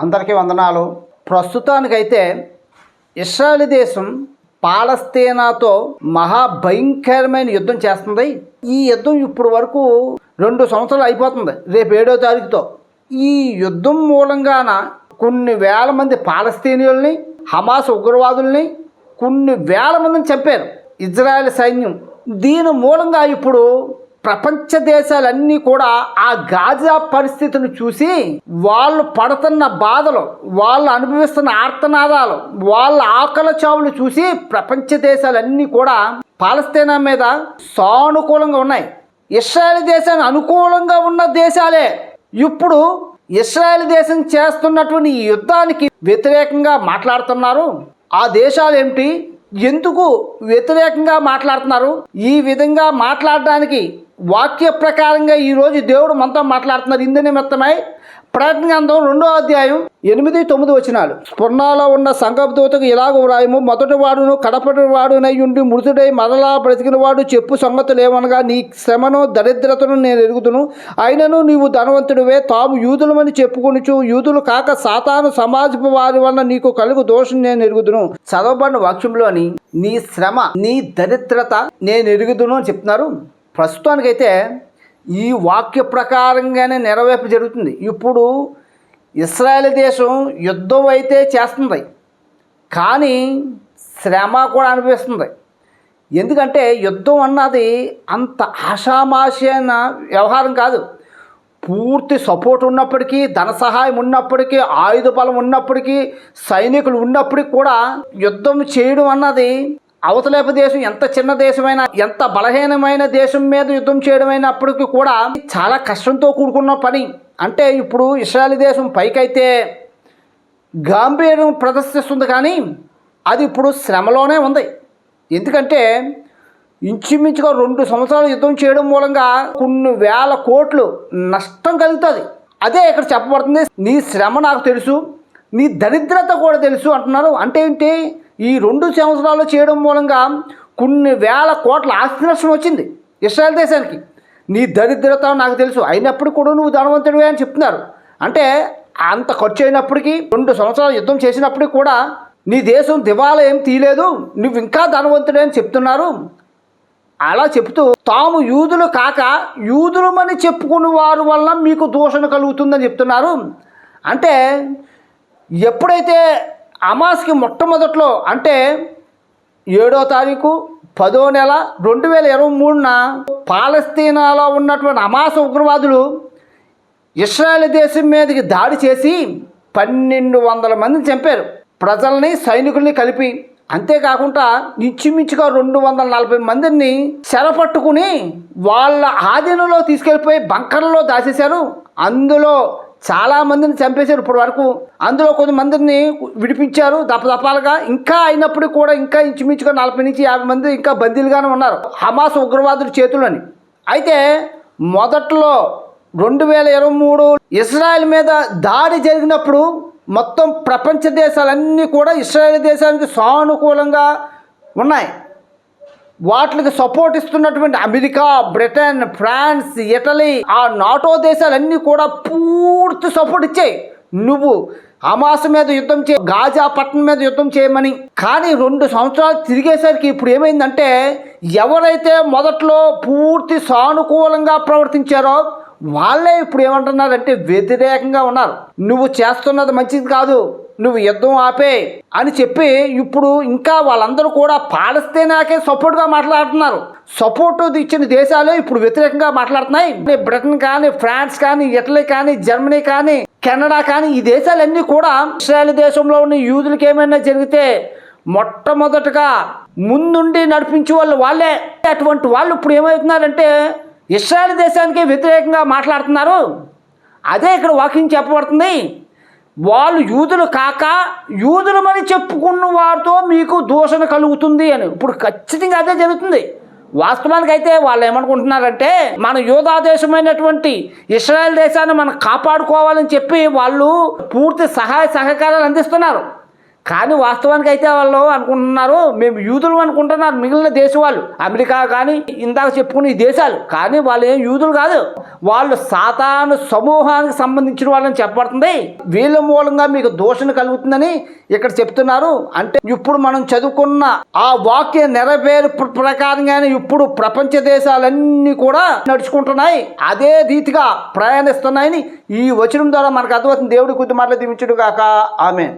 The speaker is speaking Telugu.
అందరికీ వందనాలు. ప్రస్తుతానికైతే ఇస్రాయల్ దేశం పాలస్తీనాతో మహాభయంకరమైన యుద్ధం చేస్తుంది. ఈ యుద్ధం ఇప్పుడు వరకు రెండు సంవత్సరాలు అయిపోతుంది రేపు ఏడో తారీఖుతో. ఈ యుద్ధం మూలంగాన కొన్ని వేల మంది పాలస్తీనియుల్ని హమాస్ ఉగ్రవాదుల్ని కొన్ని వేల మందిని చంపారు ఇజ్రాయెల్ సైన్యం. దీని మూలంగా ఇప్పుడు ప్రపంచ దేశాలన్నీ కూడా ఆ గాజా పరిస్థితిని చూసి వాళ్ళు పడుతున్న బాధలు వాళ్ళు అనుభవిస్తున్న ఆర్తనాదాలు వాళ్ళ ఆకలి చావులు చూసి ప్రపంచ దేశాలన్నీ కూడా పాలస్తీనా మీద సానుకూలంగా ఉన్నాయి. ఇస్రాయల్ దేశానికి అనుకూలంగా ఉన్న దేశాలే. ఇప్పుడు ఇస్రాయల్ దేశం చేస్తున్నటువంటి ఈ యుద్ధానికి వ్యతిరేకంగా మాట్లాడుతున్నారు. ఆ దేశాలు ఏమిటి? ఎందుకు వ్యతిరేకంగా మాట్లాడుతున్నారు? ఈ విధంగా మాట్లాడడానికి వాక్య ప్రకారంగా ఈరోజు దేవుడు మనతో మాట్లాడుతున్నారు. ఇందు నిమిత్తమై ప్రకటన రెండో అధ్యాయం ఎనిమిది తొమ్మిది వచనాలు. స్ఫురణలో ఉన్న సంగపదూతకు ఇలాగ వ్రాయము మొదటి వాడును కడపటి వాడునై ఉండి మృతుడై మరలా బ్రతికిన వాడు చెప్పు సంగతులు ఏమనగా నీ శ్రమను దరిద్రతను నేను ఎరుగుతును అయినను నీవు ధనవంతుడివే తాము యూదులమని చెప్పుకొనిచు యూదులు కాక సాతాను సమాజపు వారి వలన నీకు కలుగు దోషం నేను ఎరుగుదును. చదవబడిన వాక్యంలోని నీ శ్రమ నీ దరిద్రత నేను ఎరుగుదును అని చెప్తున్నారు. ప్రస్తుతానికైతే ఈ వాక్య ప్రకారంగానే నెరవేర్పు జరుగుతుంది. ఇప్పుడు ఇస్రాయేల్ దేశం యుద్ధం అయితే చేస్తుంది. కానీ శ్రమ కూడా అనిపిస్తుంది ఎందుకంటే యుద్ధం అన్నది అంత ఆషామాషైన వ్యవహారం కాదు. పూర్తి సపోర్ట్ ఉన్నప్పటికీ ధన సహాయం ఉన్నప్పటికీ ఆయుధ బలం ఉన్నప్పటికీ సైనికులు ఉన్నప్పటికీ కూడా యుద్ధం చేయడం అన్నది అవతలేప దేశం ఎంత చిన్న దేశమైనా ఎంత బలహీనమైన దేశం మీద యుద్ధం చేయడం అయినప్పటికీ కూడా చాలా కష్టంతో కూడుకున్న పని. అంటే ఇప్పుడు ఇస్రాయల్ దేశం పైకైతే గాంభీర్యం ప్రదర్శిస్తుంది కానీ అది ఇప్పుడు శ్రమలోనే ఉంది. ఎందుకంటే ఇంచుమించుగా రెండు సంవత్సరాలు యుద్ధం చేయడం మూలంగా కొన్ని వేల కోట్లు నష్టం కలుగుతుంది. అదే ఇక్కడ చెప్పబడుతుంది నీ శ్రమ నాకు తెలుసు నీ దరిద్రత కూడా తెలుసు అంటున్నారు. అంటే ఏంటి? ఈ రెండు సంవత్సరాలు చేయడం మూలంగా కొన్ని వేల కోట్ల ఆస్తి నష్టం వచ్చింది ఇస్రాయల్ దేశానికి. నీ దరిద్రత నాకు తెలుసు. అయినప్పుడు కూడా నువ్వు ధనవంతుడివే అని చెప్తున్నారు. అంటే అంత ఖర్చు అయినప్పటికీ రెండు సంవత్సరాలు యుద్ధం చేసినప్పటికీ కూడా నీ దేశం దివాలా ఏం తీయలేదు. నువ్వు ఇంకా ధనవంతుడే అని చెప్తున్నారు. అలా చెప్తూ తాము యూదులు కాక యూదులమని చెప్పుకున్న వారు వల్ల మీకు దూషణ కలుగుతుందని చెప్తున్నారు. అంటే ఎప్పుడైతే అమాస్కి మొట్టమొదట్లో అంటే ఏడో తారీఖు పదో నెల రెండు వేల ఇరవై మూడున పాలస్తీనాలో ఉన్నటువంటి అమాస ఉగ్రవాదులు ఇస్రాయల్ దేశం మీదకి దాడి చేసి పన్నెండు వందల మందిని చంపారు. ప్రజల్ని సైనికుల్ని కలిపి అంతేకాకుండా ఇంచుమించుగా రెండు వందల నలభై మందిని చెరపట్టుకుని వాళ్ళ ఆధీనంలో తీసుకెళ్ళిపోయి బంకర్లో దాచేశారు. అందులో చాలా మందిని చంపేశారు ఇప్పటి వరకు. అందులో కొంతమందిని విడిపించారు దపదపాలుగా. ఇంకా అయినప్పటికీ కూడా ఇంకా ఇంచుమించుగా నలభై నుంచి యాభై మంది ఇంకా బందీలుగానే ఉన్నారు. హమాస్ ఉగ్రవాదుల చేతులని అయితే మొదట్లో రెండు వేల ఇరవై మూడు ఇజ్రాయెల్ మీద దాడి జరిగినప్పుడు మొత్తం ప్రపంచ దేశాలన్నీ కూడా ఇస్రాయేల్ దేశానికి సానుకూలంగా ఉన్నాయి. వాటికి సపోర్ట్ ఇస్తున్నటువంటి అమెరికా బ్రిటన్ ఫ్రాన్స్ ఇటలీ ఆ నాటో దేశాలన్నీ కూడా పూర్తి సపోర్ట్ ఇచ్చాయి. నువ్వు హమాస్ మీద యుద్ధం చే గాజా పట్టణం మీద యుద్ధం చేయమని. కానీ రెండు సంవత్సరాలు తిరిగేసరికి ఇప్పుడు ఏమైందంటే ఎవరైతే మొదట్లో పూర్తి సానుకూలంగా ప్రవర్తించారో వాళ్ళే ఇప్పుడు ఏమంటున్నారంటే వ్యతిరేకంగా ఉన్నారు. నువ్వు చేస్తున్నది మంచిది కాదు. నువ్వు యుద్ధం ఆపే అని చెప్పి ఇప్పుడు ఇంకా వాళ్ళందరూ కూడా పాలస్తీనాకే సపోర్ట్గా మాట్లాడుతున్నారు. సపోర్ట్ ఇచ్చిన దేశాలు ఇప్పుడు వ్యతిరేకంగా మాట్లాడుతున్నాయి. బ్రిటన్ కానీ ఫ్రాన్స్ కానీ ఇటలీ కానీ జర్మనీ కానీ కెనడా కానీ ఈ దేశాలన్నీ కూడా ఇస్రాయల్ దేశంలో ఉన్న యూదులకి ఏమైనా జరిగితే మొట్టమొదటగా ముందుండి నడిపించే వాళ్ళు వాళ్ళే. అటువంటి వాళ్ళు ఇప్పుడు ఏమవుతున్నారంటే ఇస్రాయల్ దేశానికి వ్యతిరేకంగా మాట్లాడుతున్నారు. అదే ఇక్కడ వాకింగ్ చెప్పబడుతుంది. వాళ్ళు యూదులు కాక యూదులమని చెప్పుకున్న వారితో మీకు దూషణ కలుగుతుంది అని. ఇప్పుడు ఖచ్చితంగా అదే జరుగుతుంది. వాస్తవానికి అయితే వాళ్ళు ఏమనుకుంటున్నారంటే మన యూదా దేశమైనటువంటి ఇస్రాయల్ దేశాన్ని మనం కాపాడుకోవాలని చెప్పి వాళ్ళు పూర్తి సహాయ సహకారాలు అందిస్తున్నారు. కానీ వాస్తవానికి అయితే వాళ్ళు అనుకుంటున్నారు మేము యూదులు అనుకుంటున్నారు మిగిలిన దేశం వాళ్ళు అమెరికా కానీ ఇందాక చెప్పుకున్న ఈ దేశాలు. కానీ వాళ్ళు ఏం యూదులు కాదు. వాళ్ళు సాతాను సమూహానికి సంబంధించిన వాళ్ళని చెప్పబడుతుంది. వీళ్ళ మూలంగా మీకు దోషణ కలుగుతుందని ఇక్కడ చెప్తున్నారు. అంటే ఇప్పుడు మనం చదువుకున్న ఆ వాక్య నెరవేరు ప్రకారంగానే ఇప్పుడు ప్రపంచ దేశాలన్నీ కూడా నడుచుకుంటున్నాయి. అదే రీతిగా ప్రయాణిస్తున్నాయని ఈ వచనం ద్వారా మనకు అర్థమవుతుంది. దేవుడి కొద్ది మాటలు దీవించుడు కాక ఆమె